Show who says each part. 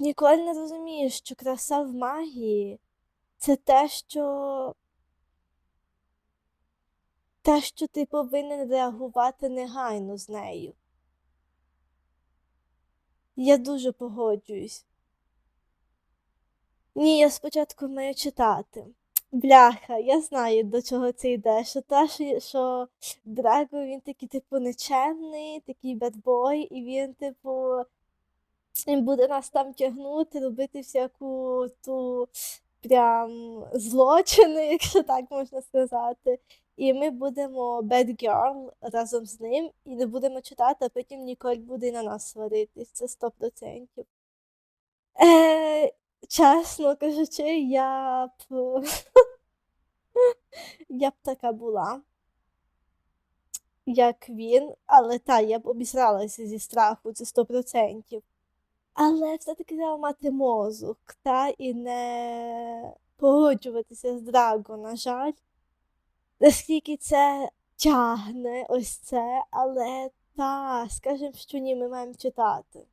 Speaker 1: ніколи не розумієш, що краса в магії це те, що те, що ти повинен реагувати негайно з нею. Я дуже погоджуюсь. Ні, я спочатку маю читати. Бляха, я знаю, до чого це йде. Що те, що, що Драго, він такий, типу, нечемний, такий бедбой, і він, типу, буде нас там тягнути, робити всяку ту прям злочини, якщо так можна сказати. І ми будемо bad girl разом з ним і не будемо читати, а потім Ніколь буде на нас сваритись. Це 100%. Е, чесно кажучи, я б я б така була, як він, але та, я б обісралася зі страху, це 100%. Але все-таки треба мати мозок, та, і не погоджуватися з Драго, на жаль. Наскільки це тягне ось це, але та, скажімо, що ні, ми маємо читати.